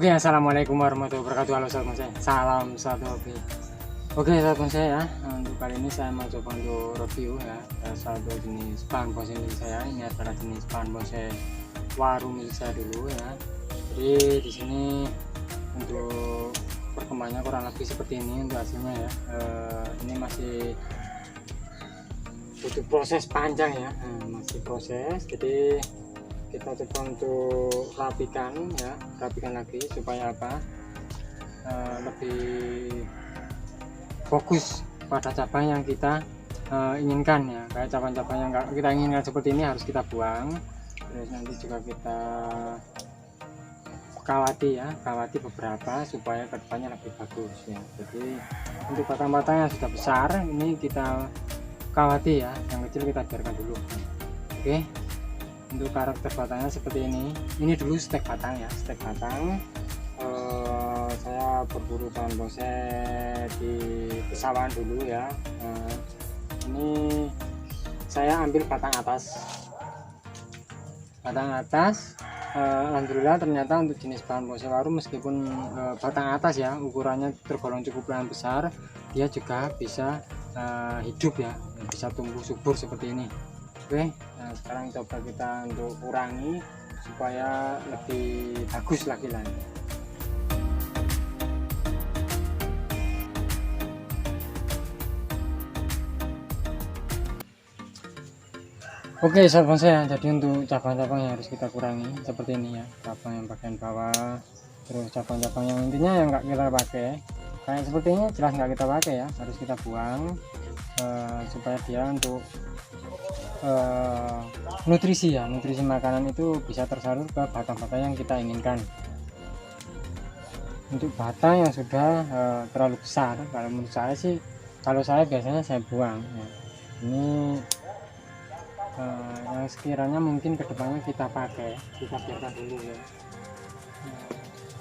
Oke, assalamualaikum warahmatullahi wabarakatuh. Halo sahabat saya, salam satu hobi. Oke, sahabat saya, untuk kali ini saya mau coba untuk review ya salah satu jenis bahan bonsai milik saya. Ini adalah jenis bahan bonsai warung milik saya dulu ya. Jadi di sini untuk perkembangannya kurang lebih seperti ini untuk hasilnya ya. Eh, ini masih butuh proses panjang ya, Eh, masih proses. Jadi kita coba untuk rapikan ya rapikan lagi supaya apa? Eh, lebih fokus pada cabang yang kita eh, inginkan ya. Kayak cabang-cabang yang kita inginkan seperti ini harus kita buang. Terus nanti juga kita kawati ya kawati beberapa supaya ke depannya lebih bagus ya. Jadi untuk batang-batang yang sudah besar ini kita kawati ya. Yang kecil kita biarkan dulu. Oke untuk karakter batangnya seperti ini. Ini dulu stek batang ya stek batang. Eh, saya berburu bahan bonsai di pesawahan dulu ya. Eh, ini saya ambil batang atas. Batang atas Eh, Alhamdulillah ternyata untuk jenis bahan bonsai waru meskipun eh, batang atas ya ukurannya tergolong cukup lumayan besar dia juga bisa eh, hidup ya bisa tumbuh subur seperti ini. Oke nah sekarang coba kita untuk kurangi supaya lebih bagus lagi lah. Oke sahabat saya jadi untuk cabang-cabang yang harus kita kurangi seperti ini ya. Cabang yang bagian bawah terus cabang-cabang yang intinya yang nggak kita pakai. Kayak seperti ini jelas nggak kita pakai ya harus kita buang eh, supaya dia untuk eh, nutrisi ya nutrisi makanan itu bisa tersalur ke batang-batang yang kita inginkan. Untuk batang yang sudah eh, terlalu besar kalau menurut saya sih kalau saya biasanya saya buang ya. ini eh, yang sekiranya mungkin ke depannya kita pakai kita biarkan dulu ya.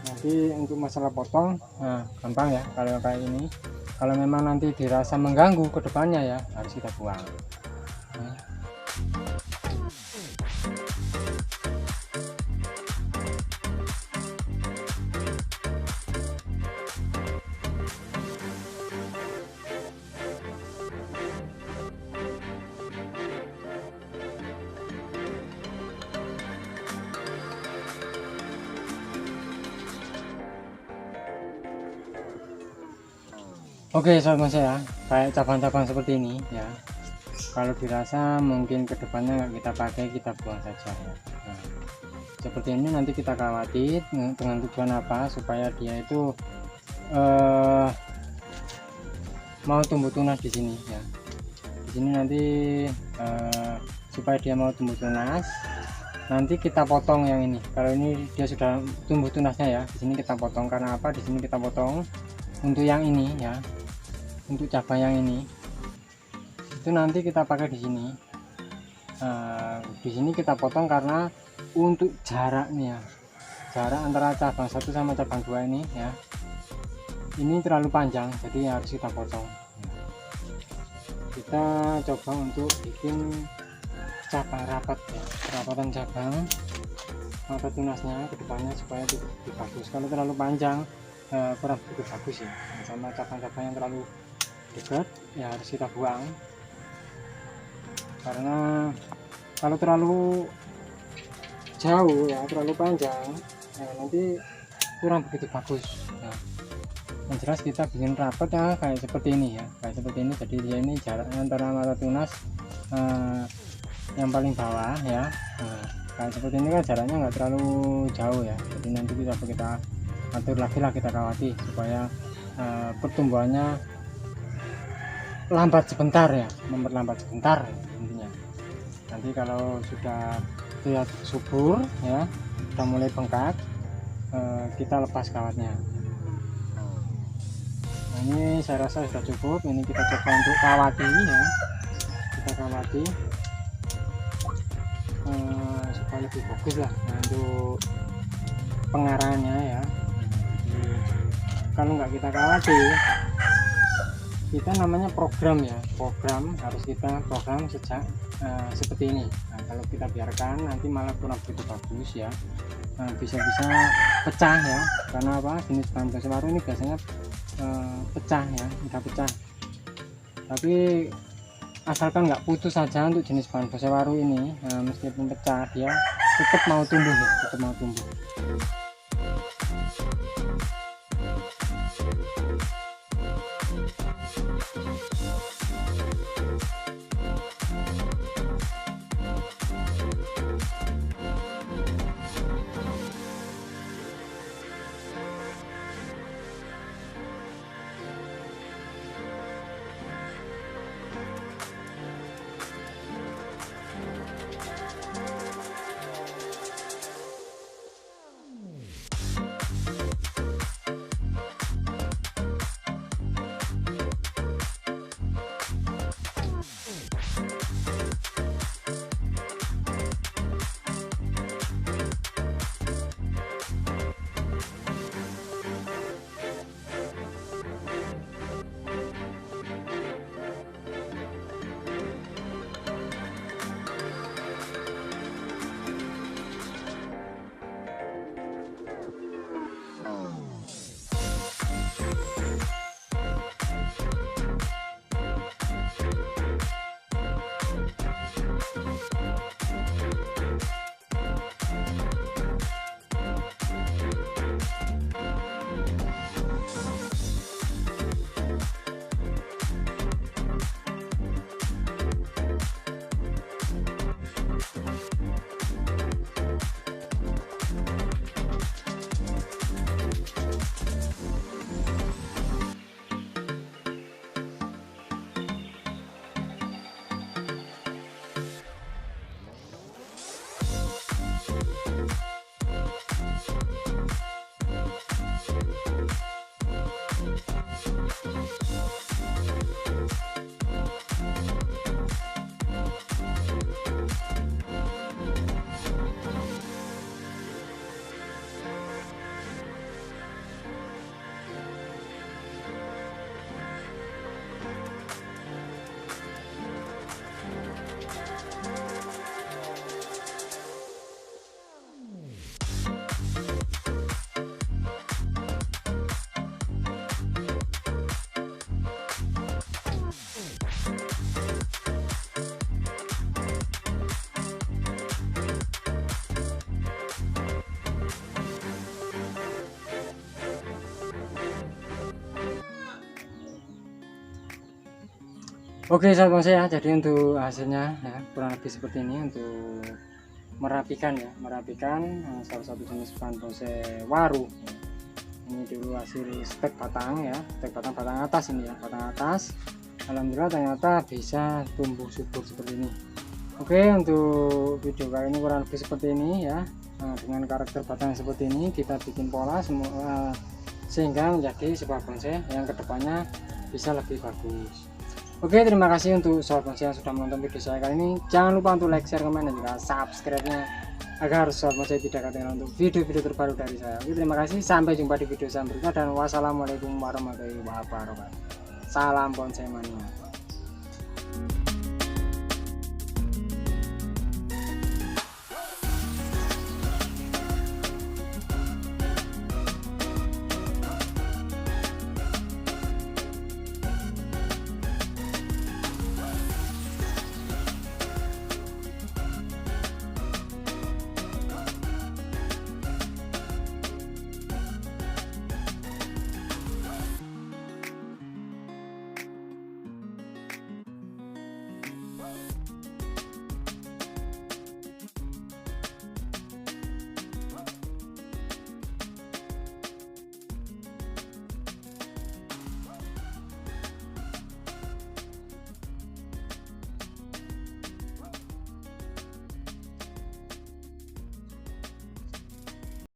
Nanti untuk masalah potong nah, gampang ya kalau kayak ini. Kalau memang nanti dirasa mengganggu ke depannya ya harus kita buang Oke sahabat saya kayak cabang-cabang seperti ini ya. Kalau dirasa mungkin ke depannya nggak kita pakai kita buang saja. Ya. Nah, seperti ini nanti kita kawati dengan tujuan apa supaya dia itu eh, mau tumbuh tunas di sini ya. Di sini nanti eh, supaya dia mau tumbuh tunas nanti kita potong yang ini. Kalau ini dia sudah tumbuh tunasnya ya di sini kita potong. Karena apa? Di sini kita potong untuk yang ini ya untuk cabang yang ini. Itu nanti kita pakai di sini. Eh, di sini kita potong karena untuk jaraknya. Jarak antara cabang satu sama cabang dua ini ya. Ini terlalu panjang jadi harus kita potong. Kita coba untuk bikin cabang rapat ya. Perapatan cabang mata tunasnya ke depannya supaya lebih bagus. Kalau terlalu panjang eh, kurang begitu bagus ya. Sama cabang-cabang yang terlalu dekat ya harus kita buang. Karena kalau terlalu jauh ya terlalu panjang ya nanti kurang begitu bagus. Ya. yang jelas kita bikin rapat ya kayak seperti ini ya. Kayak seperti ini jadi dia ini jaraknya antara mata tunas eh, yang paling bawah ya. Nah, kayak seperti ini kan jaraknya nggak terlalu jauh ya. Jadi nanti kita kita atur lagi lah kita kawati supaya eh, pertumbuhannya lambat sebentar ya memperlambat sebentar ya, intinya. Nanti kalau sudah lihat subur ya sudah mulai bengkak eh, kita lepas kawatnya. Nah ini saya rasa sudah cukup. Ini kita coba untuk kawati ya. Kita kawati eh, supaya lebih bagus lah nah, untuk pengarahannya ya. Kalau nggak kita kawati kita namanya program ya. Program harus kita program sejak eh, seperti ini. Nah, kalau kita biarkan nanti malah kurang begitu bagus ya. Eh, bisa-bisa pecah ya. Karena apa? Jenis bahan bonsai waru ini biasanya eh, pecah ya. Mudah pecah. Tapi asalkan nggak putus saja untuk jenis bahan bonsai waru ini nah, meskipun pecah dia tetap mau tumbuh ya. Tetap mau tumbuh Oke sahabat bonsai ya, jadi untuk hasilnya ya kurang lebih seperti ini untuk merapikan ya, merapikan eh, salah satu jenis bonsai waru. Ini dulu hasil spek batang ya, spek batang batang atas ini ya, batang atas. Alhamdulillah ternyata bisa tumbuh subur seperti ini. Oke untuk video kali ini kurang lebih seperti ini ya, nah, dengan karakter batang seperti ini kita bikin pola semua eh, sehingga menjadi sebuah bonsai yang ke depannya bisa lebih bagus. Oke terima kasih untuk sobat bonsai yang sudah menonton video saya kali ini. Jangan lupa untuk like, share, komen, dan juga subscribe-nya Agar sobat bonsai tidak ketinggalan untuk video-video terbaru dari saya. Oke terima kasih. Sampai jumpa di video selanjutnya Dan wassalamualaikum warahmatullahi wabarakatuh. Salam bonsai mania